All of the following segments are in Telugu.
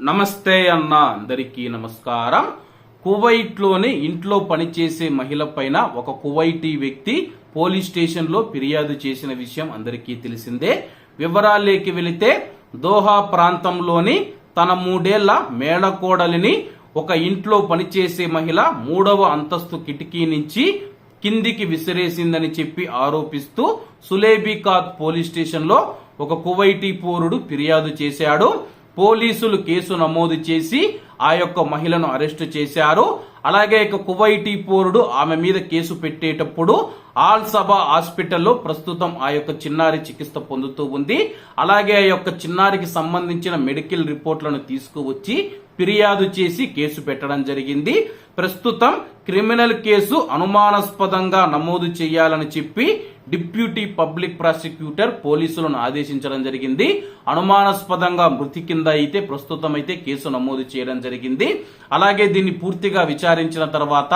నమస్తే అన్న అందరికీ నమస్కారం. కువైట్లోని ఇంట్లో పనిచేసే మహిళ పైన ఒక కువైటీ వ్యక్తి పోలీస్ స్టేషన్లో ఫిర్యాదు చేసిన విషయం అందరికీ తెలిసిందే. వివరాలేకి వెళితే దోహా ప్రాంతంలోని తన మూడేళ్ళ మేళకోడలిని ఒక ఇంట్లో పనిచేసే మహిళ మూడవ అంతస్తు కిటికీ నుంచి కిందికి విసిరేసిందని చెప్పి ఆరోపిస్తూ సులేబికాత్ పోలీస్ స్టేషన్లో ఒక కువైటీ పౌరుడు ఫిర్యాదు చేశాడు. పోలీసులు కేసు నమోదు చేసి ఆ యొక్క మహిళను అరెస్టు చేశారు. అలాగే ఇక కువైటీ పౌరుడు ఆమె మీద కేసు పెట్టేటప్పుడు ఆల్ సభా హాస్పిటల్లో ప్రస్తుతం ఆ యొక్క చిన్నారి చికిత్స పొందుతూ ఉంది. అలాగే ఆ యొక్క చిన్నారికి సంబంధించిన మెడికల్ రిపోర్ట్లను తీసుకువచ్చి ఫిర్యాదు చేసి కేసు పెట్టడం జరిగింది. ప్రస్తుతం క్రిమినల్ కేసు అనుమానాస్పదంగా నమోదు చేయాలని చెప్పి డిప్యూటీ పబ్లిక్ ప్రాసిక్యూటర్ పోలీసులను ఆదేశించడం జరిగింది. అనుమానాస్పదంగా మృతి కింద అయితే ప్రస్తుతం అయితే కేసు నమోదు చేయడం జరిగింది. అలాగే దీన్ని పూర్తిగా విచారించిన తర్వాత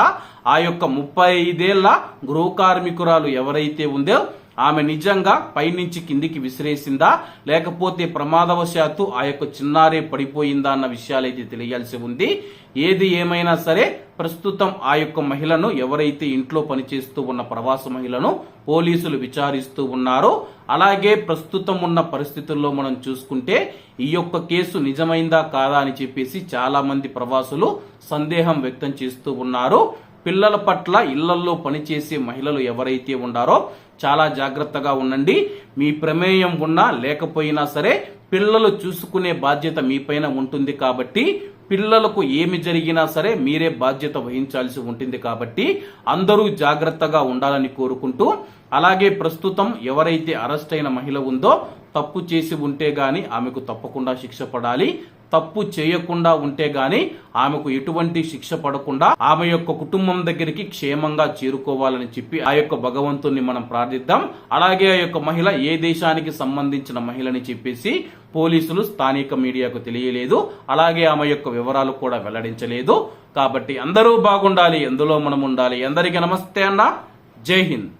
ఆ యొక్క ముప్పై ఐదేళ్ళ గృహ కార్మికురాలు ఎవరైతే ఉందో ఆమె నిజంగా పైనుంచి కిందికి విసిరేసిందా? లేకపోతే ప్రమాదవశాత్తు ఆ యొక్క చిన్నారే పడిపోయిందా అన్న విషయాలైతే తెలియాల్సి ఉంది. ఏది ఏమైనా సరే ప్రస్తుతం ఆ యొక్క మహిళను ఎవరైతే ఇంట్లో పనిచేస్తూ ఉన్న ప్రవాస మహిళను పోలీసులు విచారిస్తూ ఉన్నారో అలాగే ప్రస్తుతం ఉన్న పరిస్థితుల్లో మనం చూసుకుంటే ఈ యొక్క కేసు నిజమైందా కాదా అని చెప్పేసి చాలా మంది ప్రవాసులు సందేహం వ్యక్తం చేస్తూ ఉన్నారు. పిల్లల పట్ల ఇళ్ళల్లో పనిచేసే మహిళలు ఎవరైతే ఉండారో చాలా జాగ్రత్తగా ఉండండి. మీ ప్రమేయం ఉన్నా లేకపోయినా సరే పిల్లలు చూసుకునే బాధ్యత మీపైన ఉంటుంది కాబట్టి పిల్లలకు ఏమి జరిగినా సరే మీరే బాధ్యత వహించాల్సి ఉంటుంది కాబట్టి అందరూ జాగ్రత్తగా ఉండాలని కోరుకుంటూ అలాగే ప్రస్తుతం ఎవరైతే అరెస్ట్ అయిన మహిళ ఉందో తప్పు చేసి ఉంటే గాని ఆమెకు తప్పకుండా శిక్ష పడాలి. తప్పు చేయకుండా ఉంటే గాని ఆమెకు ఎటువంటి శిక్ష పడకుండా ఆమె యొక్క కుటుంబం దగ్గరికి క్షేమంగా చేరుకోవాలని చెప్పి ఆ యొక్క భగవంతుని మనం ప్రార్థిద్దాం. అలాగే ఆ యొక్క మహిళ ఏ దేశానికి సంబంధించిన మహిళని చెప్పేసి పోలీసులు స్థానిక మీడియాకు తెలియలేదు. అలాగే ఆమె యొక్క వివరాలు కూడా వెల్లడించలేదు. కాబట్టి అందరూ బాగుండాలి ఎందులో మనం ఉండాలి. అందరికీ నమస్తే అన్న. జై హింద్.